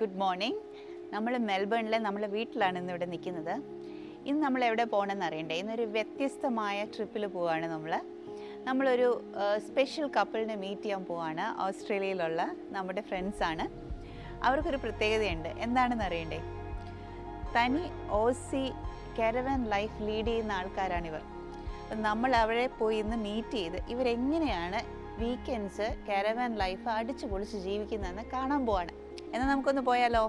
Good morning നമ്മൾ മെൽബണിലെ നമ്മളെ വീട്ടിലാണ് ഇന്ന് ഇവിടെ നിൽക്കുന്നത്. ഇന്ന് നമ്മൾ എവിടെ പോകണമെന്ന് അറിയണ്ടേ? ഇന്നൊരു വ്യത്യസ്തമായ ട്രിപ്പിൽ പോവാണ് നമ്മൾ. നമ്മളൊരു സ്പെഷ്യൽ കപ്പിളിനെ മീറ്റ് ചെയ്യാൻ പോവാണ്. ഓസ്ട്രേലിയയിലുള്ള നമ്മുടെ ഫ്രണ്ട്സാണ് അവർക്കൊരു പ്രത്യേകതയുണ്ട്. എന്താണെന്ന് അറിയണ്ടേ? തനി ഓസി കാരവൻ ലൈഫ് ലീഡ് ചെയ്യുന്ന ആൾക്കാരാണിവർ നമ്മൾ അവിടെ പോയി ഇന്ന് മീറ്റ് ചെയ്ത് ഇവരെങ്ങനെയാണ് വീക്കെൻഡ്സ് കാരവൻ ലൈഫ് അടിച്ചു പൊളിച്ച് ജീവിക്കുന്നതെന്ന് കാണാൻ പോവാണ്. എന്നാൽ നമുക്കൊന്ന് പോയാലോ?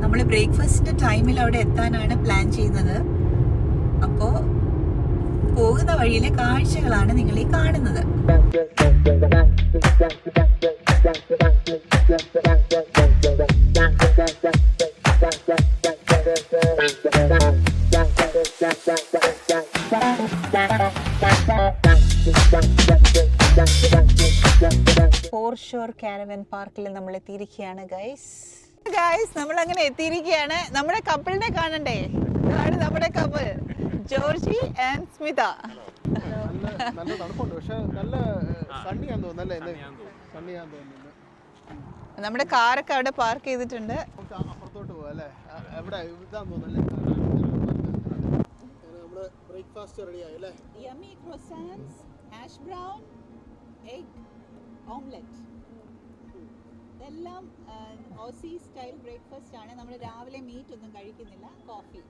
നമ്മൾ ബ്രേക്ക്ഫാസ്റ്റിന്റെ ടൈമിൽ അവിടെ എത്താനാണ് പ്ലാൻ ചെയ്യുന്നത്. അപ്പോ പോകുന്ന വഴിയിലെ കാഴ്ചകളാണ് നിങ്ങൾ ഈ കാണുന്നത് ഫോർ ഷോർ കാരവൻ പാർക്കിൽ നമ്മൾ എത്തിയിരിക്കുകയാണ് ഗൈസ് ഗൈസ് നമ്മൾ അങ്ങനെ എത്തിയിരിക്കുകയാണ്. നമ്മുടെ കപ്പിളിനെ കാണണ്ടേ? ഇതാണ് നമ്മുടെ കപ്പിൾ ജോർജി ആൻഡ് സ്മിത. നല്ല നല്ല തണുപ്പുണ്ട്. പക്ഷെ നല്ല സണ്ണിയാന്ന് തോന്നുന്നു അല്ലേ സണ്ണിയാന്ന് തോന്നുന്നു. നമ്മുടെ കാറൊക്കെ അവിടെ പാർക്ക് ചെയ്തിട്ടുണ്ട്. അപ്പുറത്തോട്ട് എവിടെ? ഇതാന്ന് തോന്നുന്നല്ലേ അങ്ങനെ നമ്മൾ ബ്രേക്ക്ഫാസ്റ്റ് റെഡി ആയി അല്ലേ? Yummy croissants hash brown egg omelette ഇതെല്ലാം ഓസി സ്റ്റൈൽ ബ്രേക്ക്ഫാസ്റ്റ് ആണ്. നമ്മൾ രാവിലെ മീറ്റ് ഒന്നും കഴിക്കുന്നില്ല coffee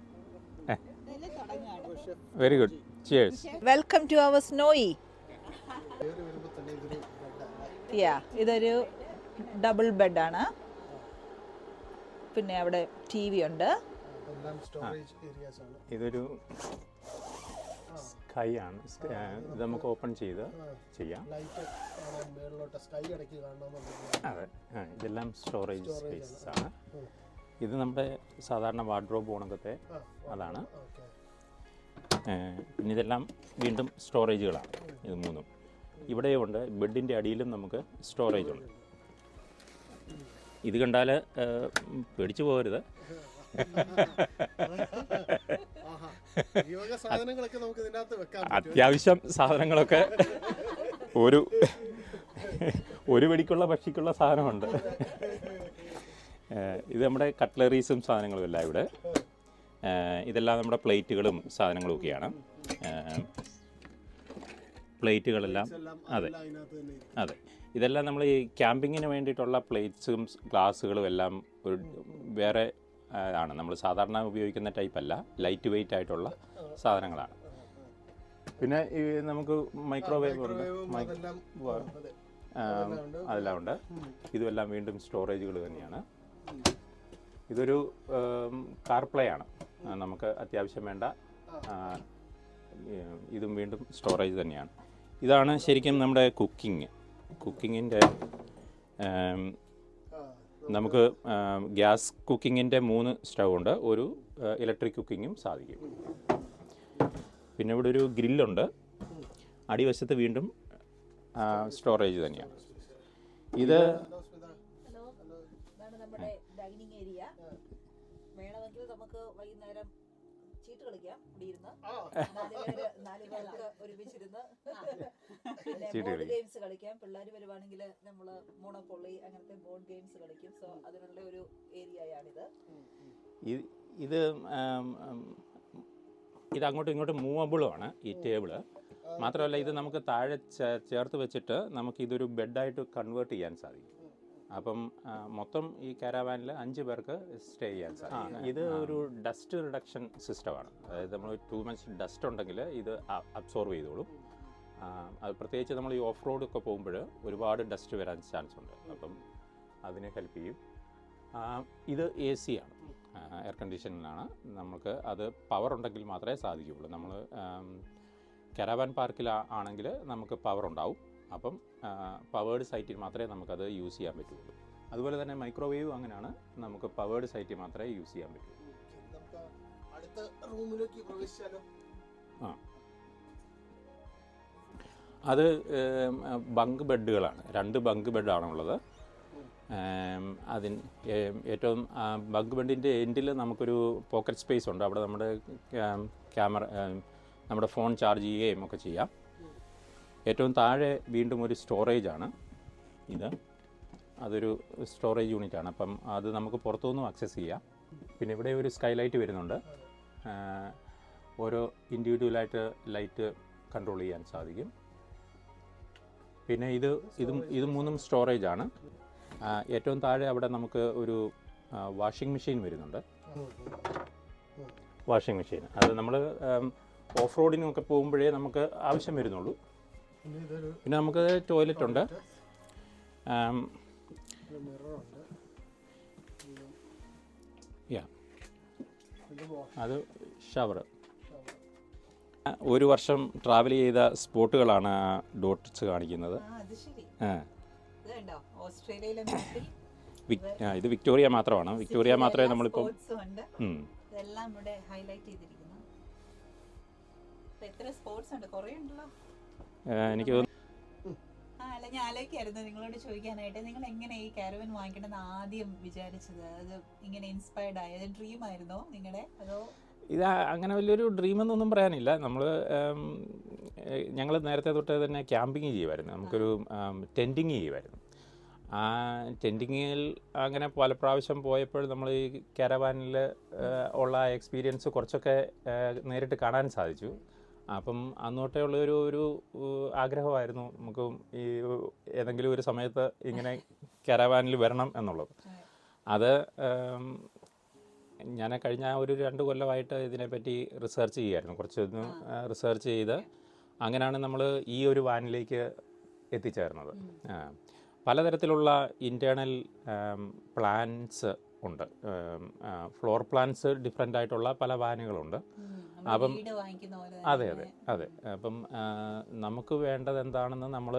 very good cheers welcome to our snowy yeah ഇതൊരു ഡബിൾ ബെഡാണ് പിന്നെ അവിടെ ടി വി ഉണ്ട്. സ്റ്റോറേജ് ഏരിയാസ് ആണ് ഇതൊരു സ്കൈ ആണ്. ഇത് നമുക്ക് ഓപ്പൺ ചെയ്ത് ചെയ്യാം. അതെ. ഇതെല്ലാം സ്റ്റോറേജ് സ്പേസസ് ആണ്. ഇത് നമ്മുടെ സാധാരണ വാർഡ്രോബ് ഉണക്കത്തെ അതാണ്. പിന്നെ ഇതെല്ലാം വീണ്ടും സ്റ്റോറേജുകളാണ് ഇത് മൂന്നും. ഇവിടെയും ഉണ്ട് ബെഡിന്റെ അടിയിലും നമുക്ക് സ്റ്റോറേജ് ഉണ്ട്. ഇത് കണ്ടാൽ പേടിച്ചു പോകരുത്. അത്യാവശ്യം സാധനങ്ങളൊക്കെ ഒരു ഒരു വെടിക്കുള്ള പക്ഷിക്കുള്ള സാധനമുണ്ട്. ഇത് നമ്മുടെ കട്ട്ലറീസും സാധനങ്ങളും അല്ല ഇവിടെ. ഇതെല്ലാം നമ്മുടെ പ്ലേറ്റുകളും സാധനങ്ങളും ഒക്കെയാണ് പ്ലേറ്റുകളെല്ലാം അതെ. അതെ. ഇതെല്ലാം നമ്മൾ ഈ ക്യാമ്പിങ്ങിന് വേണ്ടിയിട്ടുള്ള പ്ലേറ്റ്സും ഗ്ലാസ്സുകളും എല്ലാം ഒരു വേറെ ആണ്. നമ്മൾ സാധാരണ ഉപയോഗിക്കുന്ന ടൈപ്പ് അല്ല. ലൈറ്റ് വെയിറ്റ് ആയിട്ടുള്ള സാധനങ്ങളാണ്. പിന്നെ ഈ നമുക്ക് മൈക്രോവേവ് ഉണ്ട്. അതെല്ലാം ഉണ്ട്. ഇതുമെല്ലാം വീണ്ടും സ്റ്റോറേജുകൾ തന്നെയാണ്. ഇതൊരു കാർ പ്ലേ ആണ്. നമുക്ക് അത്യാവശ്യം വേണ്ട ഇതും വീണ്ടും സ്റ്റോറേജ് തന്നെയാണ്. ഇതാണ് ശരിക്കും നമ്മുടെ കുക്കിംഗ് കുക്കിങ്ങിന്റെ നമുക്ക് ഗ്യാസ് കുക്കിങ്ങിന്റെ മൂന്ന് സ്റ്റൗ ഉണ്ട് ഒരു ഇലക്ട്രിക് കുക്കിങ്ങും സാധിക്കും. പിന്നെ ഇവിടെ ഒരു ഗ്രില്ലുണ്ട്. അടിവശത്ത് വീണ്ടും സ്റ്റോറേജ് തന്നെയാണ്. ഇത് ഹലോ നമ്മുടെ ഡൈനിങ് ഏരിയ. വേണമെങ്കിൽ നമുക്ക് വൈകുന്നേരം ചീട്ട് കളിക്കാം. ഇവിടെ ഇരുന്ന്. ആ. നാല് പേര് നാല് പേർക്ക് ഒരുമിച്ചിരുന്ന് പിന്നെ ബോർഡ് ഗെയിംസ് കളിക്കാം. പിള്ളേർ വരുവാണെങ്കിൽ നമ്മൾ മോണോപ്പൊളി അങ്ങനത്തെ ബോർഡ് ഗെയിംസ് കളിക്കും. സോ അതിനുള്ള ഒരു ഏരിയയാണിത്. ഇത് ഇത് അങ്ങോട്ടും ഇങ്ങോട്ടും മൂവബിളും ആണ് ഈ ടേബിൾ. മാത്രമല്ല ഇത് നമുക്ക് താഴെ ചേർത്ത് വെച്ചിട്ട് നമുക്ക് ഇതൊരു ബെഡായിട്ട് കൺവേർട്ട് ചെയ്യാൻ സാധിക്കും. അപ്പം മൊത്തം ഈ കാരാവാനിൽ അഞ്ച് പേർക്ക് സ്റ്റേ ചെയ്യാൻ സാധിക്കും. ഇത് ഒരു ഡസ്റ്റ് റിഡക്ഷൻ സിസ്റ്റമാണ്. അതായത് നമ്മൾ ടു മച്ച് ഡസ്റ്റ് ഉണ്ടെങ്കിൽ ഇത് അബ്സോർവ് ചെയ്തോളും. അത് പ്രത്യേകിച്ച് നമ്മൾ ഈ ഓഫ് റോഡ് ഒക്കെ പോകുമ്പോൾ ഒരുപാട് ഡസ്റ്റ് വരാൻ ചാൻസ് ഉണ്ട്. അപ്പം അതിനെ ഹെൽപ്പ് ചെയ്യും. ഇത് എ സി ആണ് എയർ കണ്ടീഷനിലാണ്. നമുക്ക് അത് പവർ ഉണ്ടെങ്കിൽ മാത്രമേ സാധിക്കുകയുള്ളൂ. നമ്മൾ കരാവാൻ പാർക്കിൽ ആണെങ്കിൽ നമുക്ക് പവർ ഉണ്ടാവും. അപ്പം പവേർഡ് സൈറ്റിൽ മാത്രമേ നമുക്കത് യൂസ് ചെയ്യാൻ പറ്റുള്ളൂ. അതുപോലെ തന്നെ മൈക്രോവേവ് അങ്ങനെയാണ് നമുക്ക് പവേർഡ് സൈറ്റിൽ മാത്രമേ യൂസ് ചെയ്യാൻ പറ്റൂ അടുത്ത റൂമിലേക്ക് പ്രവേശിച്ചാലോ ആ അത് ബങ്ക് ബെഡുകളാണ് രണ്ട് ബങ്ക് ബെഡാണുള്ളത് അതിന് ഏറ്റവും ബങ്ക് ബെഡിന്റെ എൻഡിൽ നമുക്കൊരു പോക്കറ്റ് സ്പേസ് ഉണ്ട്. അവിടെ നമ്മുടെ ക്യാമറ നമ്മുടെ ഫോൺ ചാർജ് ചെയ്യുകയും ഒക്കെ ചെയ്യാം. ഏറ്റവും താഴെ വീണ്ടും ഒരു സ്റ്റോറേജ് ആണ്. ഇത് അതൊരു സ്റ്റോറേജ് യൂണിറ്റ് ആണ്. അപ്പം അത് നമുക്ക് പുറത്തുനിന്നും ആക്സസ് ചെയ്യാം. പിന്നെ ഇവിടെ ഒരു സ്കൈലൈറ്റ് വരുന്നുണ്ട്. ഓരോ ഇൻഡിവിജ്വലായിട്ട് ലൈറ്റ് കൺട്രോൾ ചെയ്യാൻ സാധിക്കും. പിന്നെ ഇത് ഇതും ഇത് മൂന്നും സ്റ്റോറേജ് ആണ്. ഏറ്റവും താഴെ അവിടെ നമുക്ക് ഒരു വാഷിംഗ് മെഷീൻ വരുന്നുണ്ട്. വാഷിംഗ് മെഷീൻ അത് നമ്മൾ ഓഫ് റോഡിനൊക്കെ പോകുമ്പോഴേ നമുക്ക് ആവശ്യം വരുന്നുള്ളൂ. പിന്നെ നമുക്ക് ടോയ്ലറ്റ് ഉണ്ട്. യാ അത് ഷവർ ഒരു വർഷം ട്രാവൽ ചെയ്ത സ്പോട്ടുകളാണ് ആ ഡോട്ട്സ് കാണിക്കുന്നത്. ഇത് വിക്ടോറിയ മാത്രമാണ്. വിക്ടോറിയ മാത്രമേ നമ്മളിപ്പം ഇതെല്ലാം ഇവിടെ ഹൈലൈറ്റ് ചെയ്തിരിക്കുന്നു. എത്ര സ്പോർട്സ് ഉണ്ട്? കുറേ ഉണ്ടല്ലോ. എനിക്ക് അല്ല ഞാൻ ആലോചിക്കായിരുന്നു നിങ്ങളോട് ചോദിക്കാനായിട്ട്. നിങ്ങൾ എങ്ങനെ ഈ കാരവൻ വാങ്ങിക്കണമെന്ന് ആദ്യം വിചാരിച്ചത്? അത് ഇങ്ങനെ ഇൻസ്പയർഡ് ആയത് ഡ്രീം ആയിരുന്നോ നിങ്ങളുടെ? അതോ ഇത് അങ്ങനെ വലിയൊരു ഡ്രീം എന്നൊന്നും പറയാനില്ല. നമ്മൾ ഞങ്ങൾ നേരത്തെ തൊട്ട് തന്നെ ക്യാമ്പിങ് ചെയ്യുമായിരുന്നു. നമുക്കൊരു ടെന്റിങ് ചെയ്യുമായിരുന്നു. ആ ടെന്റിങ്ങിൽ അങ്ങനെ പല പ്രാവശ്യം പോയപ്പോൾ നമ്മൾ ഈ കാരവാനിൽ ഉള്ള എക്സ്പീരിയൻസ് കുറച്ചൊക്കെ നേരിട്ട് കാണാൻ സാധിച്ചു. അപ്പം അന്നോട്ടേ ഉള്ള ഒരു ഒരു ആഗ്രഹമായിരുന്നു നമുക്ക് ഈ ഏതെങ്കിലും ഒരു സമയത്ത് ഇങ്ങനെ കരവാനിൽ വരണം എന്നുള്ളത്. അത് ഞാൻ കഴിഞ്ഞ ഒരു രണ്ട് കൊല്ലമായിട്ട് ഇതിനെപ്പറ്റി റിസർച്ച് ചെയ്യുമായിരുന്നു കുറച്ചൊന്ന് റിസർച്ച് ചെയ്ത് അങ്ങനെയാണ് നമ്മൾ ഈ ഒരു വാനിലേക്ക് എത്തിച്ചേർന്നത്. പലതരത്തിലുള്ള ഇന്റേർണൽ പ്ലാൻസ് ഉണ്ട്. ഫ്ലോർ പ്ലാൻസ് ഡിഫറെന്റ് ആയിട്ടുള്ള പല വാനുകളുണ്ട് അപ്പം- അതെ അതെ അതെ. അപ്പം നമുക്ക് വേണ്ടത് എന്താണെന്ന് നമ്മൾ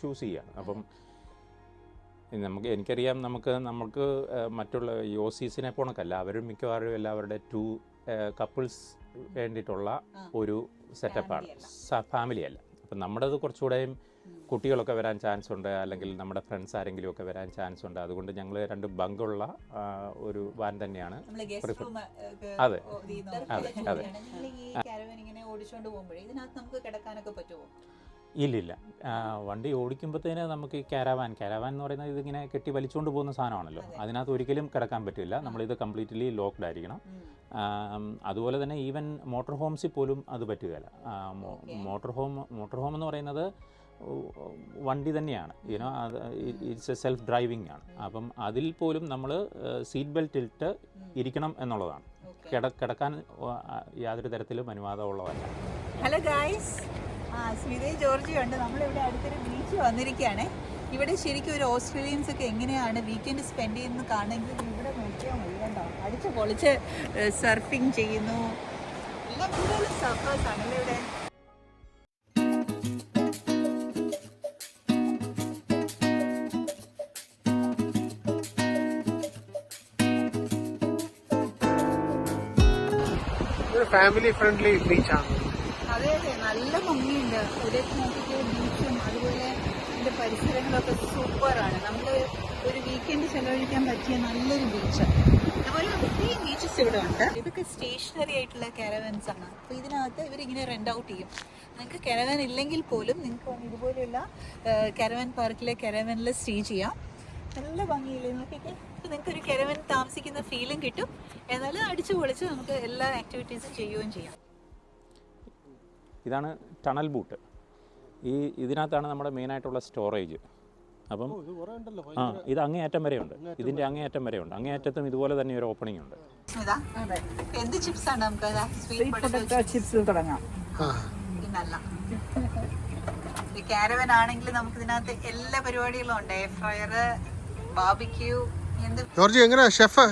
ചൂസ് ചെയ്യാം അപ്പം നമുക്ക് എനിക്കറിയാം നമുക്ക് നമുക്ക് മറ്റുള്ള യോസീസിനെ പോണക്കല്ല അവരും മിക്കവാറും എല്ലാവരുടെ ടു കപ്പിൾസ് വേണ്ടിയിട്ടുള്ള ഒരു സെറ്റപ്പാണ് ഫാമിലി അല്ല. അപ്പം നമ്മുടേത് കുറച്ചുകൂടെയും കുട്ടികളൊക്കെ വരാൻ ചാൻസ് ഉണ്ട് അല്ലെങ്കിൽ നമ്മുടെ ഫ്രണ്ട്സ് ആരെങ്കിലും ഒക്കെ വരാൻ ചാൻസ് ഉണ്ട്. അതുകൊണ്ട് ഞങ്ങൾ രണ്ട് ബങ്കുള്ള ഒരു വാൻ തന്നെയാണ് അതെ. അതെ, അതെ. ഇല്ലില്ല. വണ്ടി ഓടിക്കുമ്പോഴത്തേന് നമുക്ക് ഈ കാരാവാൻ കാരാവാൻ എന്ന് പറയുന്നത് ഇതിങ്ങനെ കെട്ടി വലിച്ചുകൊണ്ട് പോകുന്ന സാധനമാണല്ലോ. അതെ. അതിനകത്ത് ഒരിക്കലും കിടക്കാൻ പറ്റില്ല. നമ്മളിത് കംപ്ലീറ്റ്ലി ലോക്ക്ഡ് ആയിരിക്കണം. അതുപോലെ തന്നെ ഈവൻ മോട്ടോർ ഹോംസിൽ പോലും അത് പറ്റുകയില്ല. മോട്ടോർ ഹോം മോട്ടോർ ഹോം എന്ന് പറയുന്നത് വണ്ടി തന്നെയാണ്. ഇനോ അത് ഇറ്റ്സ് എ സെൽഫ് ഡ്രൈവിംഗ് ആണ്. അപ്പം അതിൽ പോലും നമ്മൾ സീറ്റ് ബെൽറ്റ് ഇട്ട് ഇരിക്കണം എന്നുള്ളതാണ്. കിട കിടക്കാൻ യാതൊരു തരത്തിലും അനുവാദമുള്ളതല്ല. ഹലോ ഗായ്സ് ആ സ്മിതയും ജോർജിയും ഉണ്ട് നമ്മളിവിടെ അടുത്തൊരു ബീച്ച് വന്നിരിക്കുകയാണ്. ഇവിടെ ശരിക്കും ഒരു ഓസ്ട്രേലിയൻസ് ഒക്കെ എങ്ങനെയാണ് വീക്കെൻഡ് സ്പെൻഡ് ചെയ്യുന്നത് കാണുമെങ്കിൽ ഇവിടെ നോക്കിയാൽ മതി കേട്ടോ. അടിച്ച് പൊളിച്ച് സർഫിങ് ചെയ്യുന്നു. എല്ലാം കൂടുതലും സർഫേഴ്സാണ് ഇവിടെ? ഫാമിലി ഫ്രണ്ട്ലി ബീച്ചാണ് അതെ അതെ. നല്ല ഭംഗിയുണ്ട്. ഇവിടേക്ക് നോക്കിയിട്ട് ബീച്ചും അതുപോലെ ഇതിന്റെ പരിസരങ്ങളൊക്കെ സൂപ്പറാണ് നമ്മൾ ഒരു വീക്കെൻഡ് ചെലവഴിക്കാൻ പറ്റിയ നല്ലൊരു ബീച്ച് അതുപോലെ ഒത്തിരി ബീച്ചസ് ഇവിടെ ഉണ്ട് ഇതൊക്കെ സ്റ്റേഷനറി ആയിട്ടുള്ള കാരവൻസ് ആണ്. അപ്പൊ ഇതിനകത്ത് ഇവരിങ്ങനെ റെന്റ് ഔട്ട് ചെയ്യും. നിങ്ങൾക്ക് കാരവൻ ഇല്ലെങ്കിൽ പോലും നിങ്ങൾക്ക് ഇതുപോലെയുള്ള കാരവൻ പാർക്കിലെ കാരവനിൽ സ്റ്റേ ചെയ്യാം. നല്ല ഭംഗിയില്ലേ? നോക്കിക്കേ. അപ്പോൾ നിങ്ങൾക്ക് ഒരു കിരവൻ താമസിക്കുന്ന ഫീലും കിട്ടും. എന്നാലും അടിച്ചു പൊളിച്ച് നമുക്ക് എല്ലാ ആക്ടിവിറ്റീസും ചെയ്യുകയും ചെയ്യാം. ഇതാണ് ടണൽ ബൂട്ട് ഈ ഇതിനകത്താണ് നമ്മുടെ മെയിനായിട്ടുള്ള സ്റ്റോറേജ് അപ്പം ആ ഇത് അങ്ങേയറ്റം വരെയുണ്ട്. ഇതിന്റെ അങ്ങേയറ്റം വരെയുണ്ട്. അങ്ങേയറ്റത്തും ഇതുപോലെ തന്നെ ഒരു ഓപ്പണിംഗ് ഉണ്ട്. ഇതാ. എന്ത് ചിപ്സ് ആണ് നമുക്ക് സ്വീറ്റ് പൊട്ടറ്റോ ചിപ്സ് തുടങ്ങാം. ആ. നല്ല. ഈ കാരവൻ ആണെങ്കിൽ നമുക്ക് ഇതിനകത്ത് എല്ലാ പരിപാടികളും ഉണ്ട്. എയർ ഫ്രയർ ബാബിക്യൂ എന്ത്? ജോർജി എങ്ങനെയാ? ഷെഫ്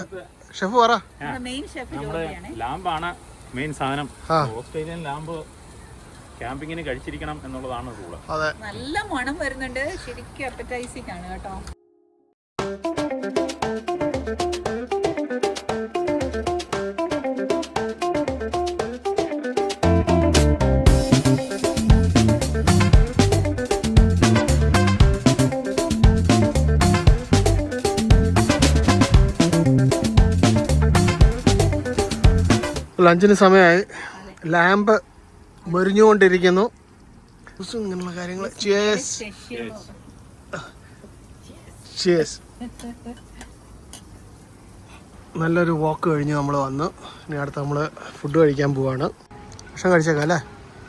ഷെഫ് പറ. മെയിൻ ഷെഫ് നമ്മുടെ ലാമ്പാണ് മെയിൻ സാധനം. ഓസ്ട്രേലിയൻ ലാമ്പ് ക്യാമ്പിങ്ങിന് കഴിച്ചിരിക്കണം എന്നുള്ളതാണ് റൂൾ അതെ. നല്ല മണം വരുന്നുണ്ട്. ശരിക്കും അപ്പറ്റൈസിംഗ് ആണ് കേട്ടോ. ലഞ്ചിന് സമയമായി. ലാമ്പ് മെരിഞ്ഞുകൊണ്ടിരിക്കുന്നു. ഇങ്ങനെയുള്ള കാര്യങ്ങൾ ചേസ് ചേസ് നല്ലൊരു വാക്ക് കഴിഞ്ഞ് നമ്മൾ വന്ന്. ഇനി അടുത്ത് നമ്മൾ ഫുഡ് കഴിക്കാൻ പോവാണ്. ഭക്ഷണം കഴിച്ചേക്കാം അല്ലേ?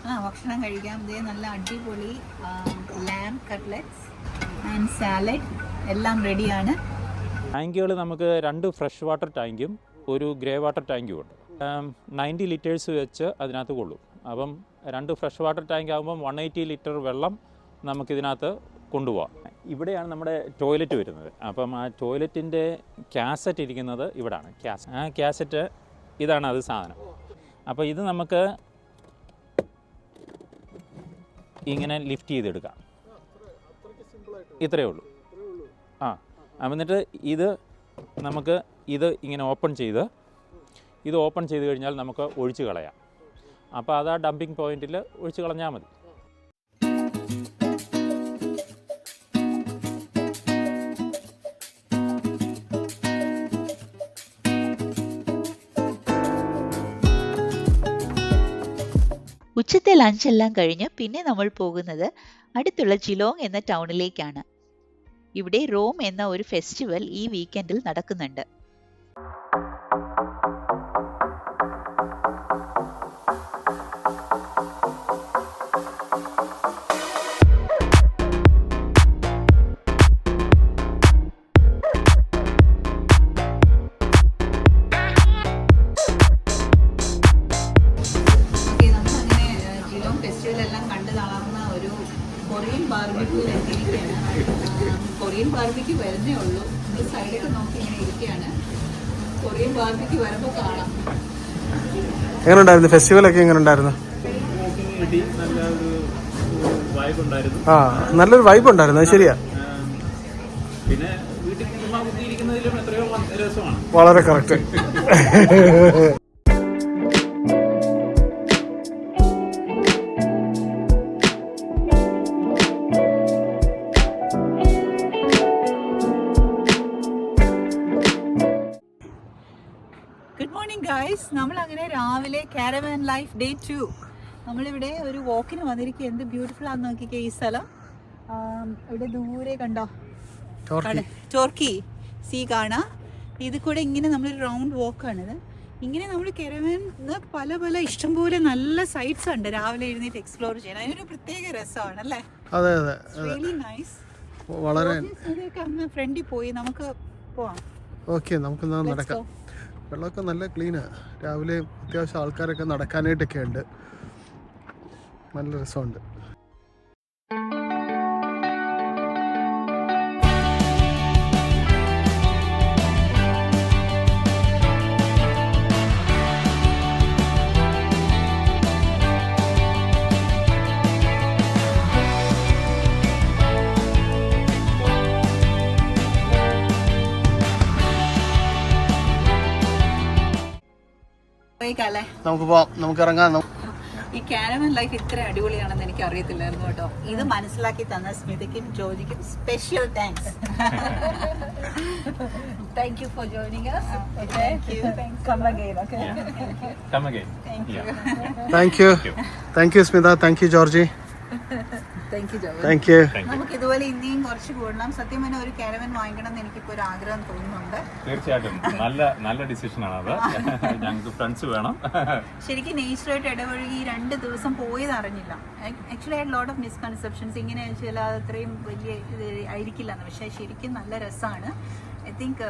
ആ ഭക്ഷണം കഴിക്കാം. ഇതേ നല്ല അടിപൊളി ലാം കട്ട്ലറ്റ്സ് ആൻഡ് സാലഡ് എല്ലാം റെഡിയാണ് ടാങ്കുകൾ നമുക്ക് രണ്ട് ഫ്രഷ് വാട്ടർ ടാങ്കും ഒരു ഗ്രേ വാട്ടർ ടാങ്കും ഉണ്ട്. നയന്റി ലിറ്റേഴ്സ് വെച്ച് അതിനകത്ത് കൊള്ളും. അപ്പം രണ്ട് ഫ്രഷ് വാട്ടർ ടാങ്ക് ആകുമ്പം വൺ എയ്റ്റി ലിറ്റർ വെള്ളം നമുക്കിതിനകത്ത് കൊണ്ടുപോകാം ഇവിടെയാണ് നമ്മുടെ ടോയ്ലറ്റ് വരുന്നത്. അപ്പം ആ ടോയ്ലറ്റിന്റെ ക്യാസറ്റ് ഇരിക്കുന്നത് ഇവിടാണ്. ക്യാസ് ആ ക്യാസറ്റ് ഇതാണ് അത് സാധനം. അപ്പോൾ ഇത് നമുക്ക് ഇങ്ങനെ ലിഫ്റ്റ് ചെയ്തെടുക്കാം. ഇത്രയേ ഉള്ളൂ. ആ എന്നിട്ട് ഇത് നമുക്ക് ഇത് ഇങ്ങനെ ഓപ്പൺ ചെയ്ത് ഇത് ഓപ്പൺ ചെയ്ത് കഴിഞ്ഞാൽ നമുക്ക് ഒഴിച്ചു കളയാം. അപ്പോൾ അത് ആ ഡംപിങ് പോയിന്റിൽ ഒഴിച്ചു കളഞ്ഞാൽ മതി. ഉച്ചത്തെ ലഞ്ചെല്ലാം കഴിഞ്ഞ് പിന്നെ നമ്മൾ പോകുന്നത് അടുത്തുള്ള ജിലോങ് എന്ന ടൗണിലേക്കാണ് ഇവിടെ റോം എന്ന ഒരു ഫെസ്റ്റിവൽ ഈ വീക്കെൻഡിൽ നടക്കുന്നുണ്ട്. കൊറിയൻ ബാർബിക്ക് വരുമ്പോൾ കാണാം. എങ്ങനെ ഉണ്ടായിരുന്നു ഫെസ്റ്റിവലൊക്കെ എങ്ങനെ ഉണ്ടായിരുന്നു ആ നല്ലൊരു വൈബ് ഉണ്ടായിരുന്നു അത് ശരിയാ. പിന്നെ വീട്ടിൽ വളരെ കറക്റ്റ് ഗുഡ് മോർണിംഗ് ഗായ്സ് നമ്മൾ അങ്ങനെ രാവിലെ കാരവൻ ലൈഫ് ഡേ ടു നമ്മളിവിടെ ഒരു വാക്കിന് വന്നിരിക്കുക എന്ത് ബ്യൂട്ടിഫുൾ ആണെന്ന് നോക്കിക്കേ ഈ സ്ഥലം. ഇവിടെ ദൂരെ കണ്ടോ? ടോർക്കി. ചോർക്കി സീ കാണാ. ഇത് കൂടെ ഇങ്ങനെ നമ്മളൊരു റൗണ്ട് വാക്കാണിത് ഇങ്ങനെ നമ്മൾ കെരവന് പല പല ഇഷ്ടംപോലെ നല്ല സൈറ്റ്സ് ഉണ്ട്. രാവിലെ എഴുന്നേറ്റ് എക്സ്പ്ലോർ ചെയ്യാൻ. അതിനൊരു പ്രത്യേക രസമാണ് അല്ലേ? അതെ അതെ റിയലി നൈസ് വളരെ ഫ്രണ്ടിൽ പോയി. നമുക്ക് പോവാം. ഓക്കെ നമുക്ക് നടക്കാം. വെള്ളമൊക്കെ നല്ല ക്ലീനാണ് രാവിലെ അത്യാവശ്യം ആൾക്കാരൊക്കെ നടക്കാനായിട്ടൊക്കെ ഉണ്ട് നല്ല രസമുണ്ട്. പോയേക്കാല്ലേ നമുക്ക് പോവാം. നമുക്ക് ഇറങ്ങാം. ഈ കാനവൻ ലൈഫ് ഇത്ര അടിപൊളിയാണെന്ന് എനിക്ക് അറിയത്തില്ലായിരുന്നു കേട്ടോ. ഇത് മനസ്സിലാക്കി തന്ന സ്മിതയ്ക്കും ജോജിക്കും special thanks thank you for joining us. Thank you come again okay come you thank you thank you Smitha thank you Georgie. Thank you നമുക്ക് ഇതുപോലെ ഇനിയും കുറച്ച് കൂടണം. സത്യം പറഞ്ഞാൽ ഒരു കാരവൻ വാങ്ങിക്കണം എന്ന് എനിക്കിപ്പോ ഒരു ആഗ്രഹം തോന്നുന്നുണ്ട്. തീർച്ചയായിട്ടും. നല്ല നല്ല ഡിസിഷൻ ആണ് അത്. ഞങ്ങൾക്ക് ഫ്രണ്ട്സ് വേണം. ശരിക്കും നേച്ചറായിട്ട് ഇടപഴകി രണ്ട് ദിവസം പോയത് അറിഞ്ഞില്ല. Actually I lot of misconceptions ഇങ്ങനെ ചില അത്രയും വലിയ ഇത് ആയിരിക്കില്ല പക്ഷേ ശരിക്കും നല്ല രസമാണ്. തിങ്ക്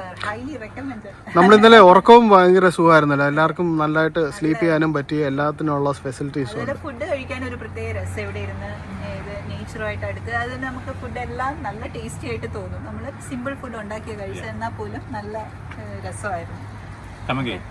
റെക്കമെൻഡ് നമ്മൾ ഇന്നലെ ഉറക്കവും ഭയങ്കര സുഖമായിരുന്നല്ലോ. എല്ലാവർക്കും നല്ലതായിട്ട് സ്ലീപ്പ് ചെയ്യാനും പറ്റി എല്ലാത്തിനുള്ള ഫെസിലിറ്റീസും ഉണ്ട്. ഫുഡ് കഴിക്കാൻ ഒരു പ്രത്യേക രസം ഇവിടെ ഇരുന്ന് നേച്ചറുമായിട്ട് അടുത്ത് അത് നമുക്ക് ഫുഡ് എല്ലാം നല്ല ടേസ്റ്റി ആയിട്ട് തോന്നും. നമ്മൾ സിമ്പിൾ ഫുഡ് ഉണ്ടാക്കി കഴിച്ചാൽ എന്നാൽ പോലും നല്ല രസമായിരുന്നു. Come again.